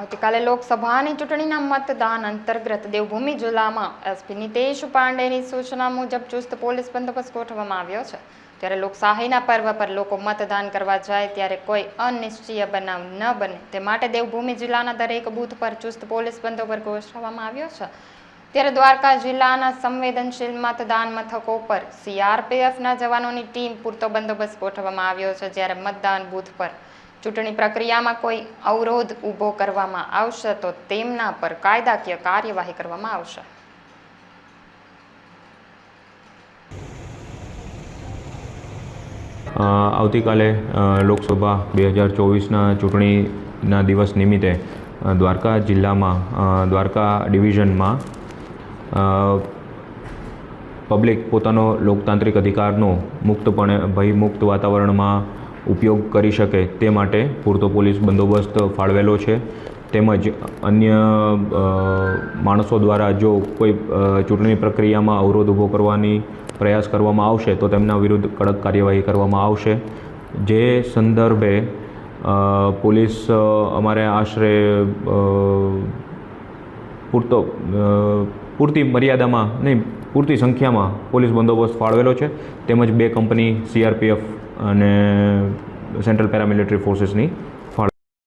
આવતીકાલે લોકસભાની ચૂંટણીના મતદાન અંતર્ગત દેવભૂમિ જિલ્લામાં એસપી નીતેશ પાંડેની સૂચના મુજબ ચુસ્ત પોલીસ બંદોબસ્ત ગોઠવવામાં આવ્યો છે. ત્યારે લોકશાહીના પર્વ પર લોકો મતદાન કરવા જાય ત્યારે કોઈ અનિશ્ચિય બનાવ ન બને. તે માટે દેવભૂમિ જિલ્લાના દરેક બૂથ પર ચુસ્ત પોલીસ બંદોબસ્ત ગોઠવવામાં આવ્યો છે. ત્યારે દ્વારકા જિલ્લાના સંવેદનશીલ મતદાન મથકો પર સીઆરપીએફના જવાનોની ટીમ પૂરતો બંદોબસ્ત ગોઠવવામાં આવ્યો છે જ્યારે મતદાન બૂથ પર ચૂંટણી પ્રક્રિયામાં કોઈ અવરોધ ઊભો કરવામાં આવશે તો તેમના પર કાયદાકીય કાર્યવાહી કરવામાં આવશે. આવતીકાલે લોકસભા બે હજાર ચોવીસના ચૂંટણીના દિવસ નિમિત્તે દ્વારકા જિલ્લામાં દ્વારકા ડિવિઝનમાં પબ્લિક પોતાનો લોકતાંત્રિક અધિકારનો મુક્તપણે, ભયમુક્ત વાતાવરણમાં ઉપયોગ કરી શકે તે માટે પૂરતો પોલીસ બંદોબસ્ત ફાળવેલો છે. તેમજ અન્ય માણસો દ્વારા જો કોઈ ચૂંટણી પ્રક્રિયામાં અવરોધ ઊભો કરવાની પ્રયાસ કરવામાં આવશે, તો તેમના વિરુદ્ધ કડક કાર્યવાહી કરવામાં આવશે. જે સંદર્ભે પોલીસ અમારે આશરે પૂરતો પૂરતી મર્યાદામાં નહીં, પૂરતી સંખ્યામાં પોલીસ બંદોબસ્ત ફાળવેલો છે. તેમજ બે કંપની સીઆરપીએફ અને સેન્ટ્રલ પેરામિલિટરી ફોર્સીસની